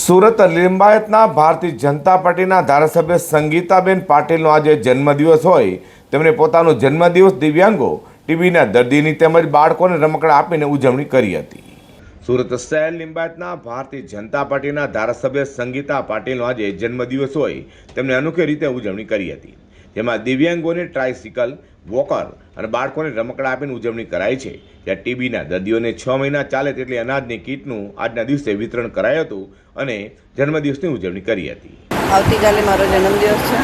સુરત લિંબાયતના ભારતીય જનતા પાર્ટીના ધારાસભ્ય સંગીતાબેન પાટીલનો આજે જન્મદિવસ હોય. તેમણે પોતાનો જન્મદિવસ દિવ્યાંગો ટીબીના દર્દીની તેમજ બાળકોને રમકડા આપીને ઉજવણી કરી હતી. સુરત શહેર લિંબાયતના ભારતીય જનતા પાર્ટીના ધારાસભ્ય સંગીતા પાટીલનો આજે જન્મદિવસ હોય. તેમણે અનોખી રીતે ઉજવણી કરી હતી. જેમાં દિવ્યાંગોને ટ્રાયસિકલ વોકર અને બાળકોને રમકડા આપીને ઉજવણી કરાઈ છે. જ્યાં ટીબીના દર્દીઓને છ મહિના ચાલે તેટલી અનાજની કીટનું આજના દિવસે વિતરણ કરાયું હતું અને જન્મદિવસની ઉજવણી કરી હતી. આવતીકાલે મારો જન્મદિવસ છે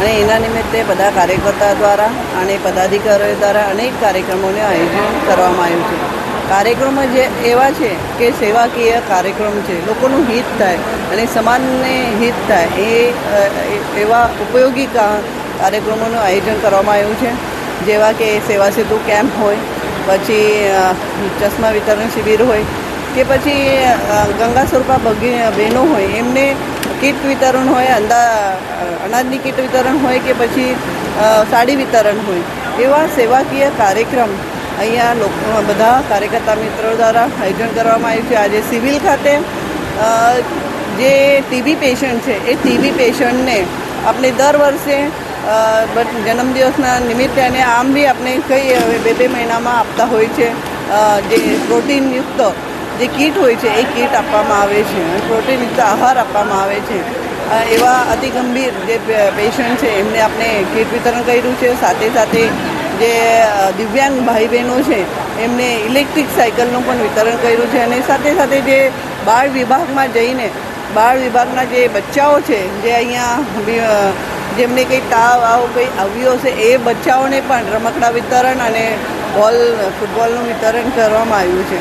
અને એના નિમિત્તે બધા કાર્યકર્તા દ્વારા અને પદાધિકારીઓ દ્વારા અનેક કાર્યક્રમોને આયોજન કરવામાં આવ્યું છે. કાર્યક્રમો જે એવા છે કે સેવાકીય કાર્યક્રમ છે. લોકોનું હિત થાય અને સમાજને હિત થાય એ એવા ઉપયોગી કાર્યક્રમોનું આયોજન કરવામાં આવ્યું છે. જેવા કે સેવા સેતુ કેમ્પ હોય, પછી ચશ્મા વિતરણ શિબિર હોય, કે પછી ગંગા સ્વરૂપા ભગી બહેનો હોય, એમને કીટ વિતરણ હોય, અંદા, અનાજની કીટ વિતરણ હોય, કે પછી સાડી વિતરણ હોય. એવા સેવાકીય કાર્યક્રમ અહીંયા લોકો, બધા કાર્યકર્તા મિત્રો દ્વારા આયોજન કરવામાં આવ્યું છે. આજે સિવિલ ખાતે જે ટીબી પેશન્ટ છે, એ ટીબી પેશન્ટને આપણે દર વર્ષે જન્મદિવસના નિમિત્તે અને આમ બી આપણે કઈ બે બે મહિનામાં આપતા હોય છે. જે પ્રોટીનયુક્ત જે કીટ હોય છે, એ કીટ આપવામાં આવે છે પ્રોટીનયુક્ત આહાર આપવામાં આવે છે. એવા અતિ ગંભીર જે પેશન્ટ છે, એમને આપણે કીટ વિતરણ કર્યું છે. સાથે સાથે જે દિવ્યાંગ ભાઈ બહેનો છે, એમને ઇલેક્ટ્રિક સાયકલનું પણ વિતરણ કર્યું છે અને સાથે સાથે જે બાળ વિભાગમાં જઈને બાળ વિભાગના જે બચ્ચાઓ છે, જે અહીંયા જેમને કંઈ તાવ, આવો કંઈ આવ્યો છે એ બચ્ચાઓને પણ રમકડા વિતરણ અને બોલ, ફૂટબોલનું વિતરણ કરવામાં આવ્યું છે.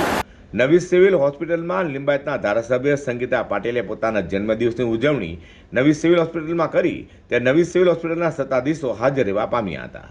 નવી સિવિલ હોસ્પિટલમાં લિંબાયતના ધારાસભ્ય સંગીતા પાટીલે પોતાના જન્મદિવસની ઉજવણી નવી સિવિલ હોસ્પિટલમાં કરી ત્યાં નવી સિવિલ હોસ્પિટલના સત્તાધીશો હાજર રહેવા પામ્યા હતા.